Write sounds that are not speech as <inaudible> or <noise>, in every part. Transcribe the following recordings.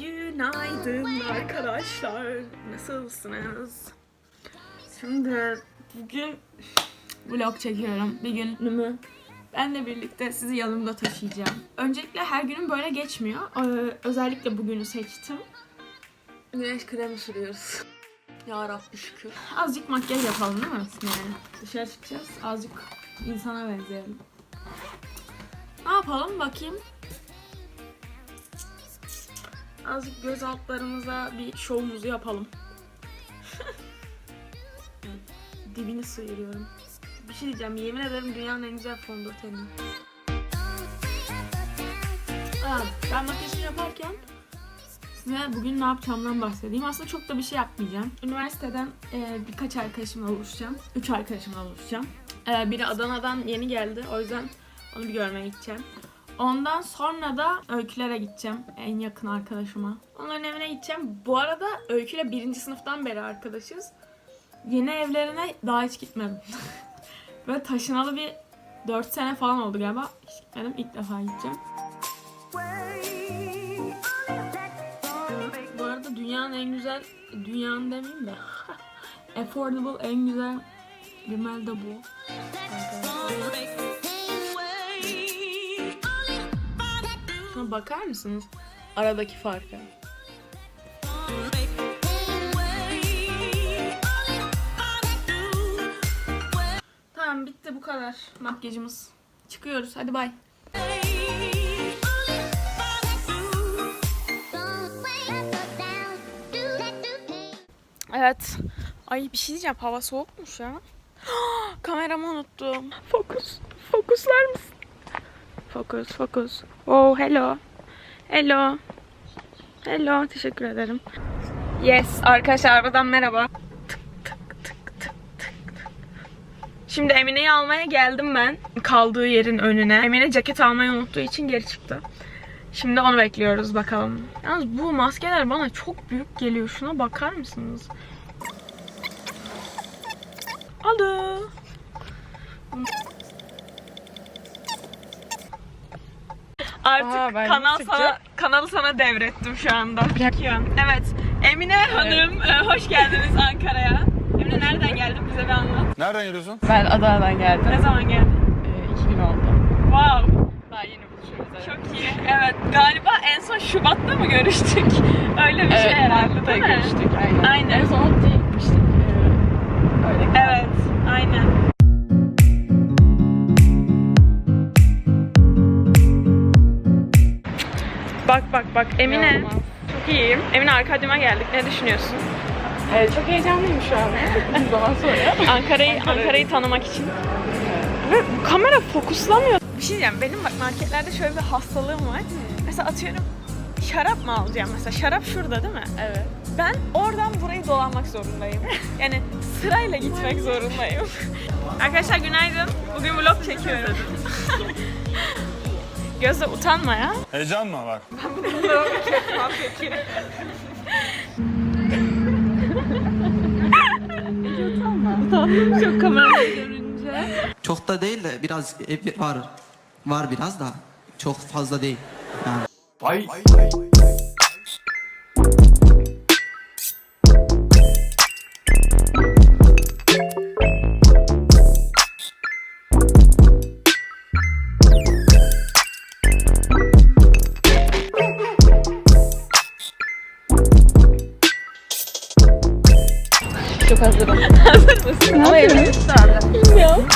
Günaydın arkadaşlar. Nasılsınız? Şimdi bugün vlog çekiyorum. Bir günümü benle birlikte sizi yanımda taşıyacağım. Öncelikle her günüm böyle geçmiyor. Ee, özellikle bugünü seçtim. Güneş kremi sürüyoruz. Ya Rabbi şükür. Azıcık makyaj yapalım değil mi? Yani dışarı çıkacağız. Azıcık insana benzeyelim. Ne yapalım bakayım. Azıcık göz altlarımıza bir şovumuzu yapalım. Dibini sıyırıyorum. Bir şey diyeceğim. Yemin ederim dünyanın en güzel fondöteni. Aa, ben makyajı yaparken size bugün ne yapacağımdan bahsedeyim. Aslında çok da bir şey yapmayacağım. Üniversiteden e, birkaç arkadaşımla buluşacağım. Üç arkadaşımla buluşacağım. E, biri Adana'dan yeni geldi. O yüzden onu bir görmeye gideceğim. Ondan sonra da Öykülere gideceğim. En yakın arkadaşıma. Onların evine gideceğim. Bu arada Öyküyle birinci sınıftan beri arkadaşız. Yeni evlerine daha hiç gitmedim. <laughs> Böyle taşınalı bir 4 sene falan oldu galiba. Hiç gitmedim. İlk defa gideceğim. Bu arada dünyanın en güzel, dünyanın demeyeyim de <laughs> affordable en güzel rimel de bu. Şuna bakar mısınız aradaki farka? Tamam bitti bu kadar makyajımız. Çıkıyoruz hadi bay. Evet. Ay bir şey diyeceğim hava soğukmuş ya. <gasps> Kameramı unuttum. Fokus. Fokuslar mısın? Fokus, fokus. Oh, hello. Hello. Hello, teşekkür ederim. Yes, arkadaşlar arabadan merhaba. Şimdi Emine'yi almaya geldim ben. Kaldığı yerin önüne. Emine ceket almayı unuttuğu için geri çıktı. Şimdi onu bekliyoruz bakalım. Yalnız bu maskeler bana çok büyük geliyor. Şuna bakar mısınız? Alo. Artık Aa, ben kanal sana, kanalı sana devrettim şu anda. Evet. Emine Hanım e, hoş geldiniz Ankara'ya. Emine nereden geldin bize bir anlat. Nereden geliyorsun? Ben Adana'dan geldim. Ne zaman geldin? Ee, iki gün oldu. Wow. Daha yeni buluşuyoruz. Evet. Çok iyi. Evet. Galiba en son Şubat'ta mı görüştük? <laughs> Öyle bir şey herhalde Mart'ta değil mi? görüştük. Aynen. Aynen. En son gitmiştik. Ee, öyle kaldı. Evet. Aynen. Bak bak bak Emine. Çok iyiyim. Emine Arkadyum'a geldik. Ne düşünüyorsun? Ee, çok heyecanlıyım şu an. Zaman sonra. <laughs> Ankara'yı Ankara'yı tanımak için. Ve kamera fokuslamıyor. Bir şey diyeceğim. Benim bak marketlerde şöyle bir hastalığım var. Mesela atıyorum şarap mı alacağım mesela? Şarap şurada değil mi? Evet. Ben oradan burayı dolanmak zorundayım. Yani sırayla gitmek zorundayım. Arkadaşlar günaydın. Bugün vlog çekiyorum. <laughs> Gözde utanma ya. Heyecan mı var? Çok kamerayı görünce. Çok da değil de biraz var. Var biraz da. Çok fazla değil. Yani. Çok Hazır mısın? Ama evlilik Bilmiyorum.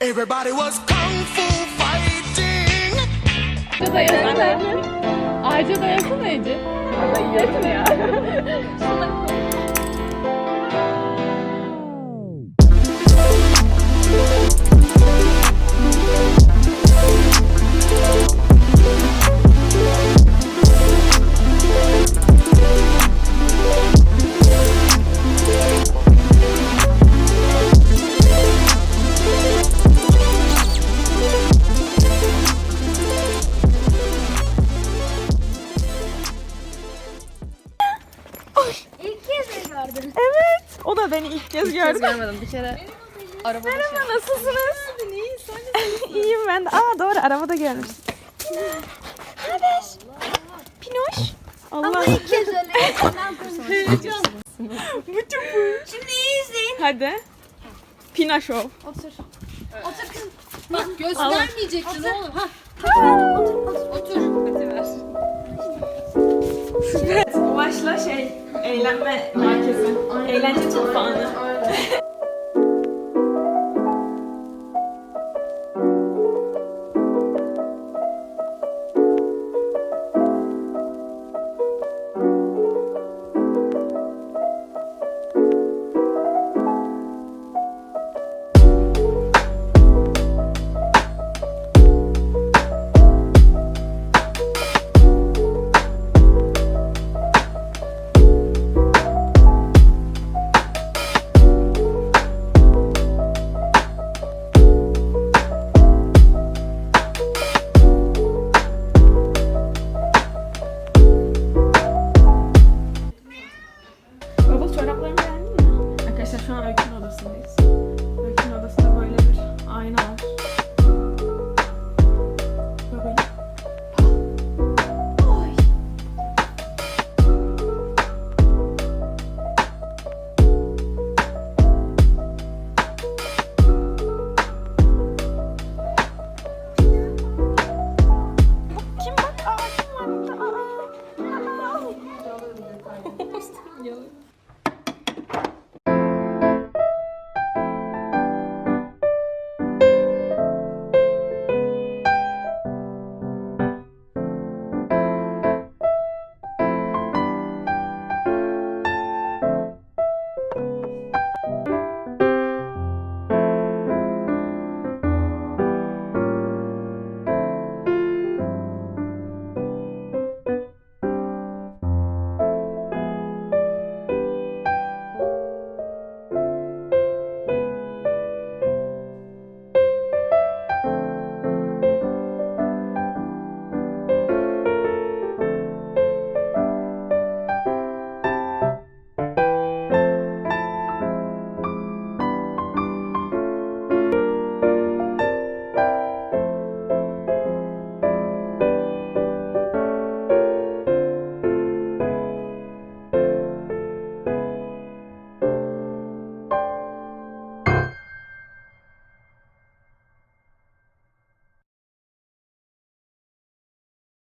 Everybody was kung fu fighting. Ağaca dayasana. Ağaca dayasana Ece. Yakın ya. İlk kez gördüm. Evet. O da beni ilk kez gördü. görmedim. Bir kere arabada şey. Merhaba nasılsınız? <laughs> İyiyim ben de. Aa doğru arabada görmüştüm. Haber? Pinoş. Allah. İlk kez öyle. <laughs> Bütün bu. Şimdi iyi izleyin. Hadi. Pina Show. Otur. Otur kızım. Bak göstermeyecektin oğlum. Ha. Otur. Hadi ver. Başla şey eğlenme merkezi. Eğlence tufanı. odasındayız. Öykü'nün odasında böyle bir ayna var.